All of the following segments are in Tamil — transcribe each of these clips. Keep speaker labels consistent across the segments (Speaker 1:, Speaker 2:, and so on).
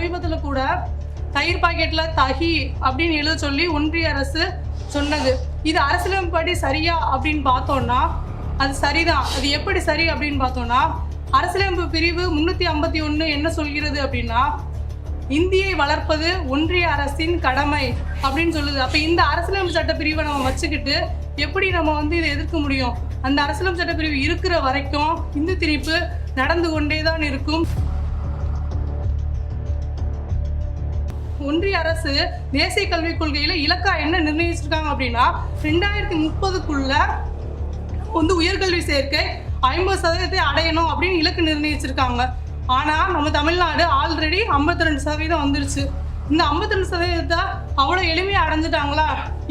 Speaker 1: சமீபத்தில் கூட தயிர் பாக்கெட்டில் தகி அப்படின்னு எழுத சொல்லி ஒன்றிய அரசு சொன்னது. இது அரசியலமைப்படி சரியா அப்படின்னு பார்த்தோம்னா அது சரிதான். அது எப்படி சரி அப்படின்னு பார்த்தோம்னா அரசியலமைப்பு பிரிவு முன்னூற்றி ஐம்பத்தி ஒன்று என்ன சொல்கிறது அப்படின்னா இந்தியை வளர்ப்பது ஒன்றிய அரசின் கடமை அப்படின்னு சொல்லுது. அப்போ இந்த அரசியலமைப்பு சட்ட பிரிவை நம்ம வச்சுக்கிட்டு எப்படி நம்ம வந்து இதை எதிர்க்க முடியும்? அந்த அரசியலமைப்பு சட்ட பிரிவு இருக்கிற வரைக்கும் இந்து திணிப்பு நடந்து கொண்டே தான் இருக்கும். ஒன்றிய அரசு தேசிய கல்விக் கொள்கையில இலக்கா என்ன நிர்ணயிச்சிருக்காங்க அப்படின்னா ரெண்டாயிரத்தி முப்பதுக்குள்ள வந்து உயர்கல்வி சேர்க்கை ஐம்பது சதவீதத்தை அடையணும் அப்படின்னு இலக்கு நிர்ணயிச்சிருக்காங்க. ஆனால் நம்ம தமிழ்நாடு ஆல்ரெடி 52% ரெண்டு சதவீதம் வந்துருச்சு. இந்த 52% ரெண்டு சதவீதத்தை அவ்வளோ எளிமையாக அடைஞ்சிட்டாங்களா?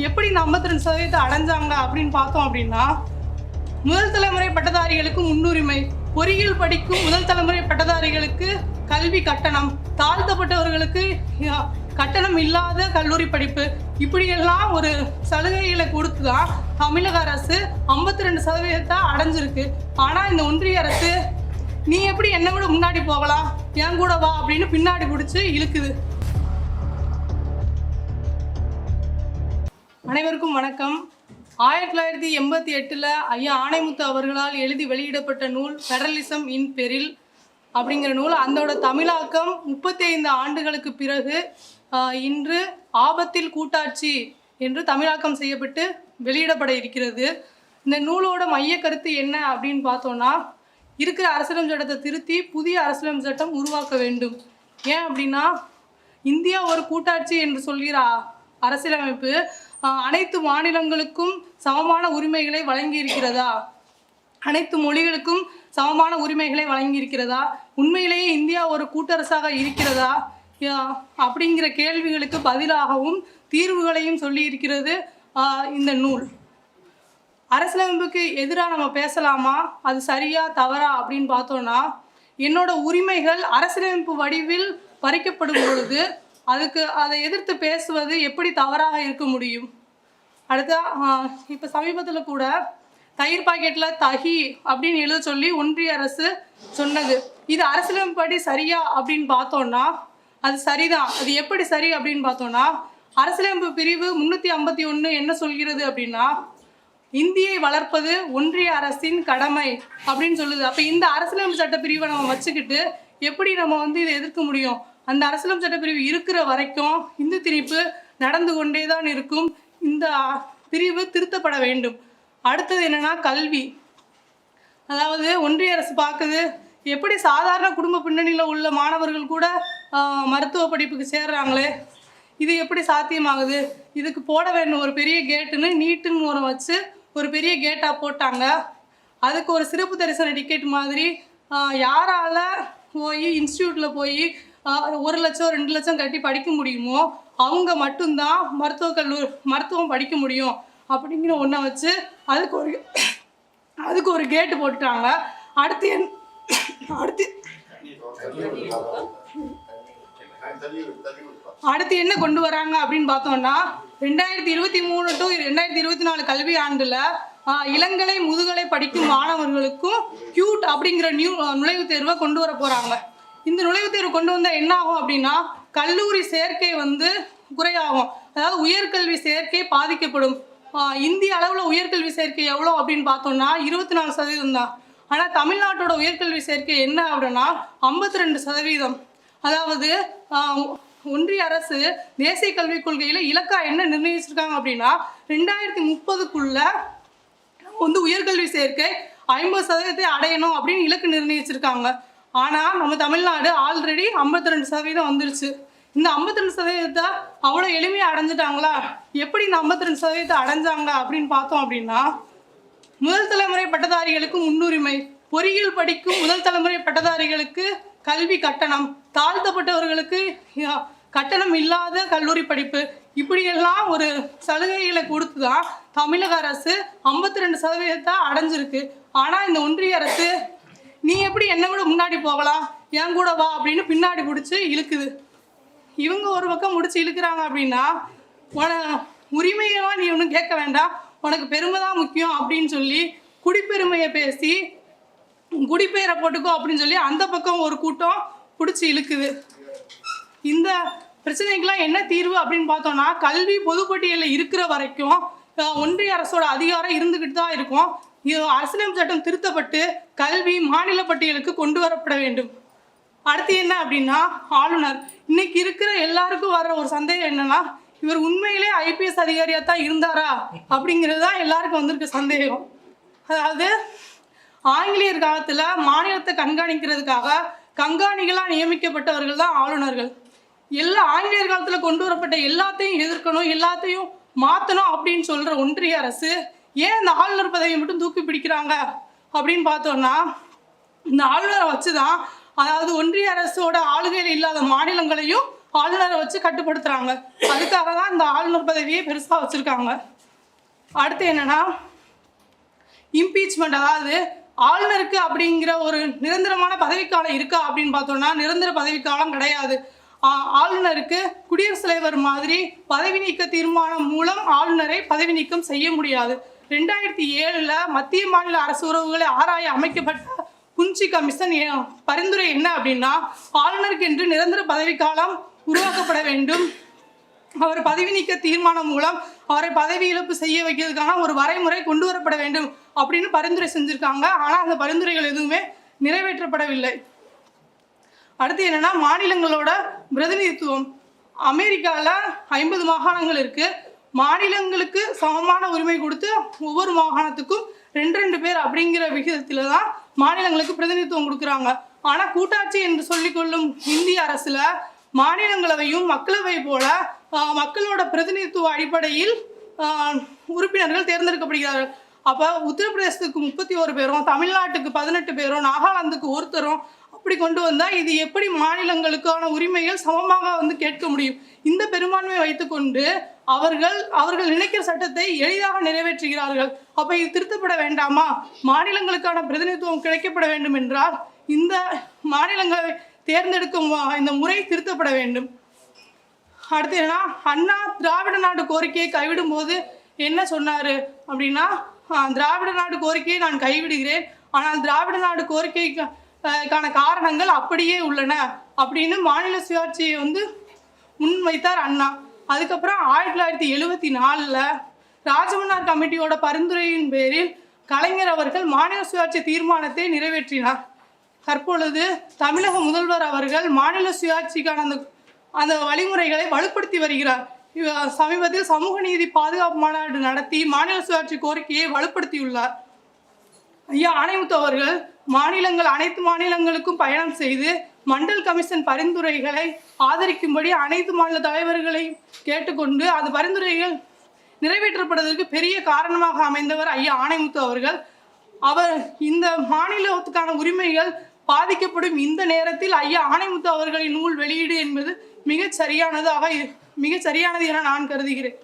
Speaker 1: எப்படி இந்த 52% ரெண்டு சதவீதத்தை அடைஞ்சாங்க அப்படின்னு பார்த்தோம் அப்படின்னா முதல் தலைமுறை பட்டதாரிகளுக்கு முன்னுரிமை பொறியியல் படிக்கும் முதல் தலைமுறை பட்டதாரிகளுக்கு கல்வி கட்டணம் தாழ்த்தப்பட்டவர்களுக்கு கட்டணம் இல்லாத கல்லூரி படிப்பு. இப்படியெல்லாம் ஒரு சலுகைகளை கொடுத்து தான் தமிழக அரசு 52% ரெண்டு சதவீதத்தை அடைஞ்சிருக்கு. ஆனால் இந்த ஒன்றிய அரசு நீ எப்படி என்னை விட முன்னாடி போகலாம்? என் கூட வா அப்படின்னு பின்னாடி பிடிச்சி இழுக்குது. அனைவருக்கும் வணக்கம். ஆயிரத்தி தொள்ளாயிரத்தி எண்பத்தி எட்டில் ஐயா ஆணைமுத்து அவர்களால் எழுதி வெளியிடப்பட்ட நூல் ஃபெடரலிசம் இன் பெரில் அப்படிங்கிற நூல். அதோட தமிழாக்கம் முப்பத்தி ஐந்து ஆண்டுகளுக்கு பிறகு இன்று ஆபத்தில் கூட்டாட்சி என்று தமிழாக்கம் செய்யப்பட்டு வெளியிடப்பட இருக்கிறது. இந்த நூலோட மைய கருத்து என்ன அப்படின்னு பார்த்தோம்னா இருக்கிற அரசியலம் சட்டத்தை திருத்தி புதிய அரசியலம் சட்டம் உருவாக்க வேண்டும். ஏன் அப்படின்னா இந்தியா ஒரு கூட்டாட்சி என்று சொல்கிற அரசியலமைப்பு அனைத்து மாநிலங்களுக்கும் சமமான உரிமைகளை வழங்கி இருக்கிறதா அனைத்து மொழிகளுக்கும் சமமான உரிமைகளை வழங்கி இருக்கிறதா உண்மையிலேயே இந்தியா ஒரு கூட்டரசாக இருக்கிறதா? அப்படிங்கிற கேள்விகளுக்கு பதிலாகவும் தீர்வுகளையும் சொல்லி இருக்கிறது இந்த நூல். அரசியலமைப்புக்கு எதிராக நம்ம பேசலாமா? அது சரியா தவறா அப்படின்னு பார்த்தோம்னா என்னோட உரிமைகள் அரசியலமைப்பு வடிவில் பறிக்கப்படும் பொழுது அதுக்கு அதை எதிர்த்து பேசுவது எப்படி தவறாக இருக்க முடியும்? அடுத்த இப்போ சமீபத்தில் கூட தயிர் பாக்கெட்டில் தகி அப்படின்னு எழுத சொல்லி ஒன்றிய அரசு சொன்னது. இது அரசியலமைப்படி சரியா அப்படின்னு பார்த்தோம்னா அது சரிதான். அது எப்படி சரி அப்படின்னு பார்த்தோம்னா அரசியலமைப்பு பிரிவு முன்னூற்றி ஐம்பத்தி ஒன்று என்ன சொல்கிறது அப்படின்னா இந்தியை வளர்ப்பது ஒன்றிய அரசின் கடமை அப்படின்னு சொல்லுது. அப்போ இந்த அரசியலமைப்பு சட்ட பிரிவை நம்ம வச்சுக்கிட்டு எப்படி நம்ம வந்து இதை எதிர்க்க முடியும்? அந்த அரசியலமைப்பு சட்ட பிரிவு இருக்கிற வரைக்கும் இந்து திணிப்பு நடந்து கொண்டே தான் இருக்கும். இந்த பிரிவு திருத்தப்பட வேண்டும். அடுத்தது என்னன்னா கல்வி. அதாவது ஒன்றிய அரசு பார்க்குது எப்படி சாதாரண குடும்ப பின்னணியில் உள்ள மாணவர்கள் கூட மருத்துவ படிப்புக்கு சேர்றாங்களே? இது எப்படி சாத்தியமாகுது? இதுக்கு போட வேண்டும் ஒரு பெரிய கேட்டுன்னு நீட்டுன்னு ஒரு வச்சு ஒரு பெரிய கேட்டாக போட்டாங்க. அதுக்கு ஒரு சிறப்பு தரிசன டிக்கெட் மாதிரி யாரால் போய் இன்ஸ்டியூட்டில் போய் ஒரு லட்சம் ரெண்டு லட்சம் கட்டி படிக்க முடியுமோ அவங்க மட்டும்தான் மருத்துவ கல்லூரி மருத்துவம் படிக்க முடியும். அப்படிங்கிற ஒன்றை வச்சு அதுக்கு ஒரு அதுக்கு ஒரு கேட்டு போட்டுட்டாங்க. அடுத்து என் அடுத்து அடுத்து என்ன கொண்டு வராங்க அப்படின்னு பார்த்தோம்னா ரெண்டாயிரத்தி இருபத்தி மூணு டு ரெண்டாயிரத்தி இருபத்தி நாலு கல்வி ஆண்டுல இளங்கலை முதுகலை படிக்கும் மாணவர்களுக்கும் கியூட் அப்படிங்கிற நியூ நுழைவுத் தேர்வை கொண்டு வர போறாங்க. இந்த நுழைவுத் தேர்வு கொண்டு வந்தா என்ன ஆகும் அப்படின்னா கல்லூரி சேர்க்கை வந்து குறையாகும். அதாவது உயர்கல்வி சேர்க்கை பாதிக்கப்படும். இந்திய அளவில் உயர்கல்வி சேர்க்கை எவ்வளோ அப்படின்னு பார்த்தோம்னா இருபத்தி நாலு சதவீதம் தான். ஆனால் தமிழ்நாட்டோட உயர்கல்வி சேர்க்கை என்ன அப்படின்னா ஐம்பத்தி ரெண்டு சதவீதம். அதாவது ஒன்றிய அரசு தேசிய கல்விக் கொள்கையில் இலக்கா என்ன நிர்ணயிச்சிருக்காங்க அப்படின்னா ரெண்டாயிரத்தி முப்பதுக்குள்ள வந்து உயர்கல்வி சேர்க்கை ஐம்பது சதவீதத்தை அடையணும் அப்படின்னு இலக்கு நிர்ணயிச்சிருக்காங்க. ஆனால் நம்ம தமிழ்நாடு ஆல்ரெடி 52% ரெண்டு சதவீதம் வந்துருச்சு. இந்த 52% ரெண்டு சதவீதத்தை அவ்வளோ எளிமையாக அடைஞ்சிட்டாங்களா? எப்படி இந்த 52% ரெண்டு சதவீதத்தை அடைஞ்சாங்க அப்படின்னு பார்த்தோம் அப்படின்னா முதல் தலைமுறை பட்டதாரிகளுக்கு முன்னுரிமை பொறியியல் படிக்கும் முதல் தலைமுறை பட்டதாரிகளுக்கு கல்வி கட்டணம் தாழ்த்தப்பட்டவர்களுக்கு கட்டணம் இல்லாத கல்லூரி படிப்பு. இப்படியெல்லாம் ஒரு சலுகைகளை கொடுத்து தான் தமிழக அரசு 52% ரெண்டு சதவீதத்தை அடைஞ்சிருக்கு. ஆனால் இந்த ஒன்றிய அரசு நீ எப்படி என்னை விட முன்னாடி போகலாம்? என் கூட வா அப்படின்னு பின்னாடி பிடிச்சி இழுக்குது. இவங்க ஒரு பக்கம் முடிச்சு இழுக்கிறாங்க அப்படின்னா உன உரிமையெல்லாம் நீ ஒன்றும் கேட்க வேண்டாம். உனக்கு பெருமை தான் முக்கியம் அப்படின்னு சொல்லி குடிப்பெருமையை பேசி குடிப்பெயரை போட்டுக்கோ அப்படின்னு சொல்லி அந்த பக்கம் ஒரு கூட்டம் பிடிச்சி இழுக்குது. இந்த பிரச்சனைக்கெல்லாம் என்ன தீர்வு அப்படின்னு பார்த்தோம்னா கல்வி பொதுப்பட்டியலில் இருக்கிற வரைக்கும் ஒன்றிய அரசோட அதிகாரம் இருந்துக்கிட்டு தான் இருக்கும். இது அரசியலமைப்பு சட்டம் திருத்தப்பட்டு கல்வி மாநில பட்டியலுக்கு கொண்டு வரப்பட வேண்டும். அடுத்து என்ன அப்படின்னா ஆளுநர். இன்னைக்கு இருக்கிற எல்லாருக்கும் வர்ற ஒரு சந்தேகம் என்னன்னா இவர் உண்மையிலே ஐபிஎஸ் அதிகாரியா தான் இருந்தாரா? அப்படிங்கிறது தான் எல்லாருக்கும் வந்திருக்க சந்தேகம். அதாவது ஆங்கிலேயர் காலத்துல மாநிலத்தை கண்காணிக்கிறதுக்காக கண்காணிகளா நியமிக்கப்பட்டவர்கள் தான் ஆளுநர்கள். எல்லா ஆங்கிலேயர் காலத்துல கொண்டு வரப்பட்ட எல்லாத்தையும் எதிர்க்கணும் எல்லாத்தையும் மாத்தணும் அப்படின்னு சொல்ற ஒன்றிய அரசு ஏன் இந்த ஆளுநர் பதவியை மட்டும் தூக்கி பிடிக்கிறாங்க அப்படின்னு பார்த்தோம்னா இந்த ஆளுநரை வச்சு தான் அதாவது ஒன்றிய அரசோட ஆளுகையில் இல்லாத மாநிலங்களையும் ஆளுநரை வச்சு கட்டுப்படுத்துறாங்க. அதுக்காக தான் இந்த ஆளுநர் பதவியை பெருசாக வச்சுருக்காங்க. அடுத்து என்னன்னா இம்பீச்மெண்ட் அதாவது ஆளுநருக்கு அப்படிங்கிற ஒரு நிரந்தரமான பதவிக்காலம் இருக்கா அப்படின்னு பார்த்தோம்னா நிரந்தர பதவிக்காலம் கிடையாது. ஆளுநருக்கு குடியரசுத் தலைவர் மாதிரி பதவி நீக்க தீர்மானம் மூலம் ஆளுநரை பதவி நீக்கம் செய்ய முடியாது. ரெண்டாயிரத்தி ஏழில் மத்திய மாநில அரசு உறவுகளை ஆராய அமைக்கப்பட்ட குஞ்சி கமிஷன் பரிந்துரை என்ன அப்படின்னா ஆளுநருக்கு என்று நிரந்தர பதவிக்காலம் உருவாக்கப்பட வேண்டும். அவர் பதவி நீக்க தீர்மானம் மூலம் அவரை பதவி இழப்பு செய்ய வைக்கிறதுக்கான ஒரு வரைமுறை கொண்டு வரப்பட வேண்டும் அப்படின்னு பரிந்துரை செஞ்சிருக்காங்க. ஆனால் அந்த பரிந்துரைகள் எதுவுமே நிறைவேற்றப்படவில்லை. அடுத்து என்னன்னா மாநிலங்களோட பிரதிநிதித்துவம். அமெரிக்காவில் ஐம்பது மாகாணங்கள் இருக்கு. மாநிலங்களுக்கு சமமான உரிமை கொடுத்து ஒவ்வொரு மாகாணத்துக்கும் ரெண்டு ரெண்டு பேர் அப்படிங்கிற விகிதத்தில் தான் மாநிலங்களுக்கு பிரதிநிதித்துவம் கொடுக்குறாங்க. ஆனால் கூட்டாட்சி என்று சொல்லிக்கொள்ளும் இந்திய அரசில் மாநிலங்களவையும் மக்களவை போல மக்களோட பிரதிநிதித்துவ அடிப்படையில் உறுப்பினர்கள் தேர்ந்தெடுக்கப்படுகிறார்கள். அப்போ உத்தரப்பிரதேசத்துக்கு முப்பத்தி ஒரு பேரும் தமிழ்நாட்டுக்கு பதினெட்டு பேரும் நாகாலாந்துக்கு ஒருத்தரும் அப்படி கொண்டு வந்தால் இது எப்படி மாநிலங்களுக்கான உரிமைகள் சமமாக வந்து கேட்க முடியும்? இந்த பெரும்பான்மை வைத்துக்கொண்டு அவர்கள் அவர்கள் நினைக்கிற சட்டத்தை எளிதாக நிறைவேற்றுகிறார்கள். அப்போ இது திருத்தப்பட வேண்டாமா? மாநிலங்களுக்கான பிரதிநிதித்துவம் கிடைக்கப்பட வேண்டும் என்றால் இந்த மாநிலங்களை தேர்ந்தெடுக்கும் இந்த முறை திருத்தப்பட வேண்டும். அடுத்து என்னன்னா அண்ணா திராவிட நாடு கோரிக்கையை கைவிடும் போது என்ன சொன்னார்? அப்படின்னா திராவிட நாடு கோரிக்கையை நான் கைவிடுகிறேன். ஆனால் திராவிட நாடு கோரிக்கைக்கு கான காரணங்கள் அப்படியே உள்ளன அப்படின்னு மாநில சுயாட்சியை வந்து முன்வைத்தார் அண்ணா. அதுக்கப்புறம் ஆயிரத்தி தொள்ளாயிரத்தி எழுபத்தி நாலில் ராஜமன்னார் கமிட்டியோட பரிந்துரையின் பேரில் கலைஞர் அவர்கள் மாநில சுயாட்சி தீர்மானத்தை நிறைவேற்றினார். தற்பொழுது தமிழக முதல்வர் அவர்கள் மாநில சுயாட்சிக்கான அந்த அந்த வழிமுறைகளை வலுப்படுத்தி வருகிறார். சமீபத்தில் சமூக நீதி பாதுகாப்பு மாநாடு நடத்தி மாநில சுயாட்சி கோரிக்கையை வலுப்படுத்தியுள்ளார். ஐயா ஆணைமுத்து அவர்கள் மாநிலங்கள் அனைத்து மாநிலங்களுக்கும் பயணம் செய்து மண்டல் கமிஷன் பரிந்துரைகளை ஆதரிக்கும்படி அனைத்து மாநில தலைவர்களை கேட்டுக்கொண்டு அந்த பரிந்துரைகள் நிறைவேற்றப்படுவதற்கு பெரிய காரணமாக அமைந்தவர் ஐயா ஆணைமுத்து அவர்கள். அவர் இந்த மாநிலத்துக்கான உரிமைகள் பாதிக்கப்படும் இந்த நேரத்தில் ஐயா ஆணைமுத்து அவர்களின் நூல் வெளியீடு என்பது மிகச் சரியானதாக மிகச் சரியானது என நான் கருதுகிறேன்.